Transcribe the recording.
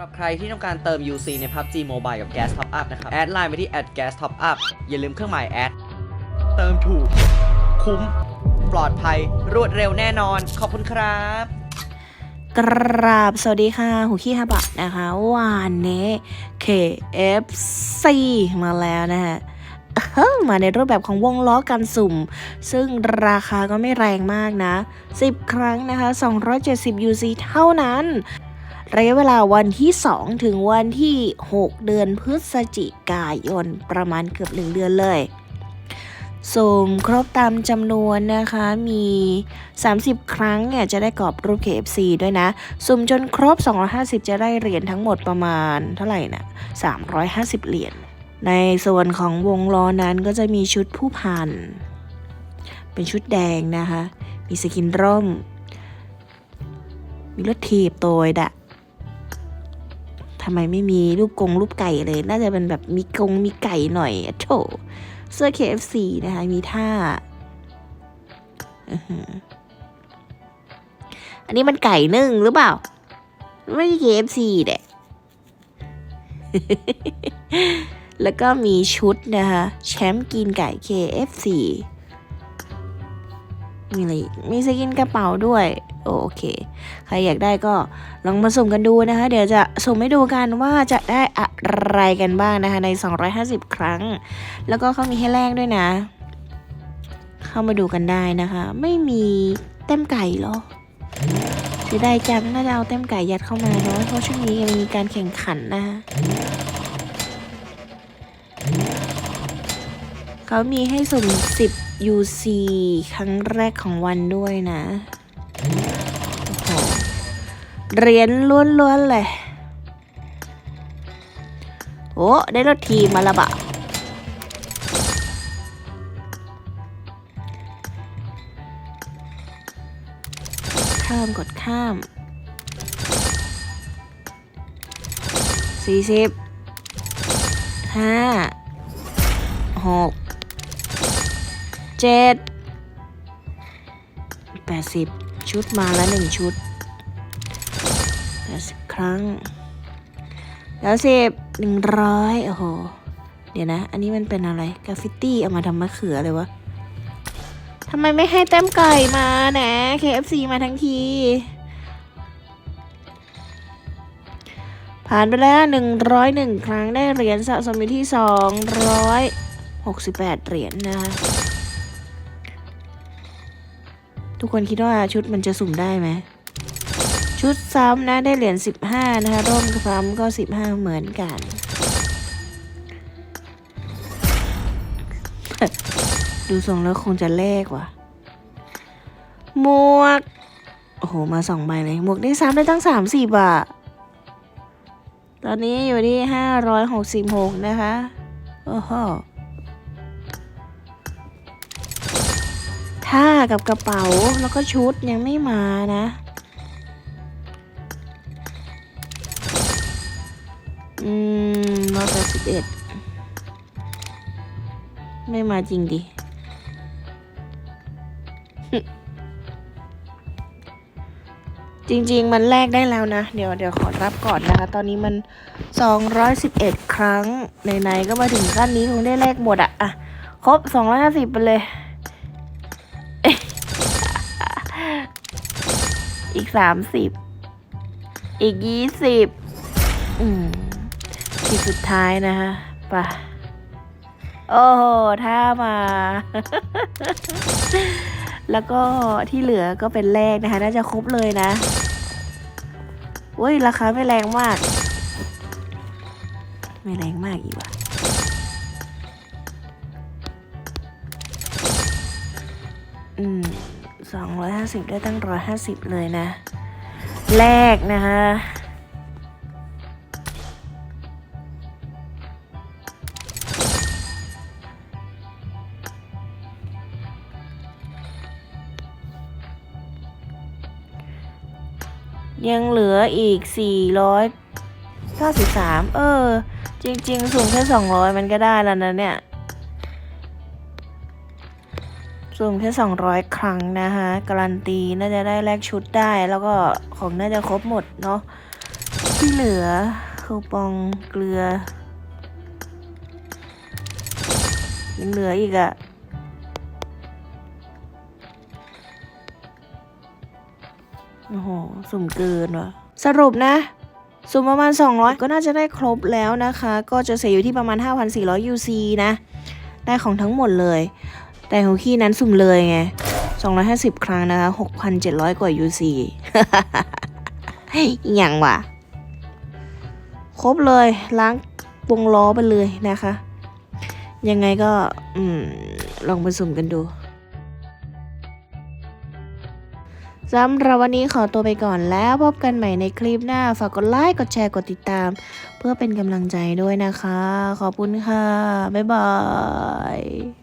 หรับใครที่ต้องการเติม UC ใน PUBG Mobile กับ Gas Top Up นะครับ แอดไลน์ไปที่ @gas top up อย่าลืมเครื่องหมายแอด เติมถูก คุ้ม ปลอดภัย รวดเร็วแน่นอน ขอบคุณครับ กราบสวัสดีค่ะหูขี้ฮาบะนะคะวันนี้ KFC มาแล้วนะฮะมาในรูปแบบของวงล้อการสุ่ม ซึ่งราคาก็ไม่แรงมากนะ 10 ครั้งนะคะ 270 UC เท่านั้น ระยะเวลาวันที่ 2 ถึงวันที่ 6 เดือนพฤศจิกายนประมาณเกือบ 1 เดือนเลยสุ่มครบตามจำนวนนะคะ มี 30 ครั้งเนี่ยจะได้กรอบรูป KFC ด้วยนะ สุ่มจนครบ 250 จะได้เหรียญทั้งหมดประมาณเท่าไหร่นะ350 เหรียญ ในส่วนของวงล้อนั้นก็จะมีชุดผู้พัน เป็นชุดแดงนะคะ มีสกินร่ม มีรถทีบโตยดะ ทำไมไม่มีรูปกงรูปไก่เลย น่าจะเป็นแบบมีกงมีไก่หน่อยโถเสื้อ KFC นะคะ มีท่าอันนี้มันไก่นึ่งหรือเปล่า ไม่ใช่ KFC เด็แล้วก็มีชุดนะคะแชมป์กินไก่ KFC มีอะไรมีสกินกระเป๋าด้วย โอเค ใครอยากได้ก็ลองมาสุ่มกันดูนะคะ เดี๋ยวจะสุ่มให้ดูกันว่าจะได้อะไรกันบ้างนะคะใน 250 ครั้ง แล้วก็เขามีให้แลกด้วยนะ เข้ามาดูกันได้นะคะ ไม่มีเต้มไก่หรอเสียดายจังน่าจะเอาเต้มไก่ยัดเข้ามาเนาะเพราะช่วงนี้ยังมีการแข่งขันนะคะเขามีให้สุ่ม 10 UC ครั้งแรกของวันด้วยนะ เหรียญล้วนๆเลย โอ้ ได้รถทีมาและบะข้ามกดข้าม สี่สิบ ห้า หก เจ็ด แปดสิบชุดมาแล้วหนึ่งชุด แปดสิบครั้งแล้วสิบหนึ่งร้อยโอ้โห เดี๋ยวนะ อันนี้มันเป็นอะไรกราฟิตี้เอามาทำมะเขือเลยวะทำไมไม่ให้แต้มไก่มาแหนะ KFC มาทั้งที ผ่านไปแล้วหนึ่งร้อยหนึ่งครั้งได้เหรียญสะสมอยู่ที่สองร้อยหกสิบแปดเหรียญนะคะทุกคนคิดว่าชุดมันจะสุ่มได้ไหม ชุดซ้ำนะได้เหรียญสิบห้านะคะร่มซ้ำก็สิบห้าเหมือนกัน ดูทรงแล้วคงจะเลขว่ะ หมวก โอ้โห มาสองใบเลย หมวกได้ซ้ำได้ตั้งสามสี่บาท ตอนนี้อยู่ที่ห้าร้อยหกสิบหกนะคะ โอ้โหท่ากับกระเป๋าแล้วก็ชุดยังไม่มานะ บเอ็ดไม่มาจริงดิ จริง ๆ มันแลกได้แล้วนะ เดี๋ยวเดี๋ยวขอรับก่อนนะคะ ตอนนี้มัน 211 ครั้งไหนๆก็มาถึงขั้นนี้คงได้แลกหมดอะอะครบ 250 ไปเลย อีก 30 อีก 20 อืม ทีสุดท้ายนะคะปะโอ้โหถ้ามา แล้วก็ที่เหลือก็เป็นแรกนะคะ น่าจะครบเลยนะเว้ย ราคาไม่แรงมาก ไม่แรงมากอีกว่ะอืมสองร้อยห้าสิบได้ตั้งร้อยห้าสิบเลยนะ แรกนะคะ ยังเหลืออีก 493 เออ จริง ๆ สูงแค่ 200 มันก็ได้แล้วนะเนี่ย สูงแค่ 200 ครั้งนะคะการันตีน่าจะได้แลกชุดได้แล้วก็ของน่าจะครบหมดเนาะที่เหลือคูปองเกลือยังเหลืออีกอะ โอ้โหสุ่มเกินว่ะ สรุปนะสุ่มประมาณ 200 ก็น่าจะได้ครบแล้วนะคะ ก็จะเสียอยู่ที่ประมาณ 5,400 UC นะ ได้ของทั้งหมดเลย แต่ของขี้นั้นสุ่มเลยไง 250 ครั้งนะคะ 6,700 กว่า UC อหย่างวะครบเลยล้างวงล้อไปเลยนะคะ ยังไงก็ลองไปสุ่มกันดู สำหรับวันนี้ขอตัวไปก่อนแล้วพบกันใหม่ในคลิปหน้า ฝากกดไลค์ กดแชร์ กดติดตาม เพื่อเป็นกำลังใจด้วยนะคะ ขอบคุณค่ะ บ๊ายบาย